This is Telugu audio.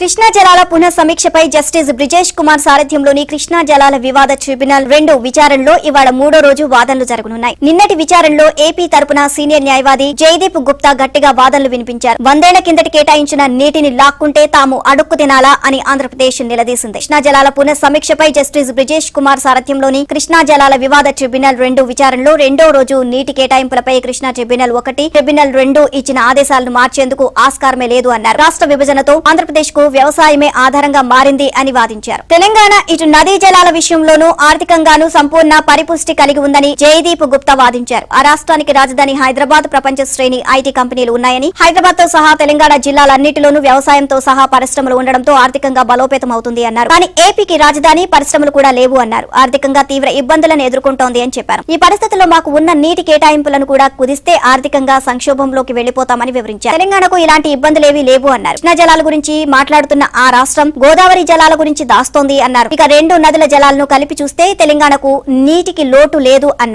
కృష్ణా జలాల పునః సమీక్షపై జస్టిస్ బ్రిజేష్ కుమార్ సారథ్యంలోని కృష్ణా జలాల వివాద ట్రిబ్యునల్ రెండు విచారణలో ఇవాళ మూడో రోజు వాదనలు జరగనున్నాయి. నిన్నటి విచారణలో ఏపీ తరపున సీనియర్ న్యాయవాది జయదీప్ గుప్తా గట్టిగా వాదనలు వినిపించారు. వందేళ్ళ కిందటి కేటాయించిన నీటిని లాక్కుంటే తాము అడుక్కు తినాలా అని ఆంధ్రప్రదేశ్ నిలదీసింది. కృష్ణా జలాల పునః సమీక్షపై జస్టిస్ బ్రిజేష్ కుమార్ సారథ్యంలోని కృష్ణా జలాల వివాద ట్రిబ్యునల్ రెండు విచారణలో రెండో రోజు నీటి కేటాయింపులపై కృష్ణా ట్రిబ్యునల్ ఒకటి ట్రిబ్యునల్ రెండు ఇచ్చిన ఆదేశాలను మార్చేందుకు ఆస్కారమే లేదు అన్నారు. రాష్ట్ర విభజనతో ఆంధ్రప్రదేశ్కు వ్యవసాయమే ఆధారంగా మారింది అని వాదించారు. తెలంగాణ ఇటు నదీ జలాల విషయంలోనూ ఆర్థికంగానూ సంపూర్ణ పరిపుష్టి కలిగి ఉందని జయదీప్ గుప్తా వాదించారు. ఆ రాష్ట్రానికి రాజధాని హైదరాబాద్ ప్రపంచ శ్రేణి ఐటీ కంపెనీలు ఉన్నాయని హైదరాబాద్తో సహా తెలంగాణ జిల్లాలన్నింటిలోనూ వ్యవసాయంతో సహా పరిశ్రమలు ఉండడంతో ఆర్థికంగా బలోపేతం అవుతుంది అన్నారు. కానీ ఏపీకి రాజధాని పరిశ్రమలు కూడా లేవు అన్నారు. ఆర్థికంగా తీవ్ర ఇబ్బందులను ఎదుర్కొంటోంది అని చెప్పారు. ఈ పరిస్థితుల్లో మాకు ఉన్న నీటి కేటాయింపులను కూడా కుదిస్తే ఆర్థికంగా సంక్షోభంలోకి వెళ్ళిపోతామని వివరించారు. తెలంగాణకు ఇలాంటి ఇబ్బందులేవీ లేవు అన్నారు. కృష్ణా జలాల గురించి మాట్లాడుతున్న ఆ రాష్ట్రం గోదావరి జలాల గురించి దాస్తోంది అన్నారు. ఇక రెండు నదుల జలాలను కలిపి చూస్తే తెలంగాణకు నీటికి లోటు లేదు అన్నారు.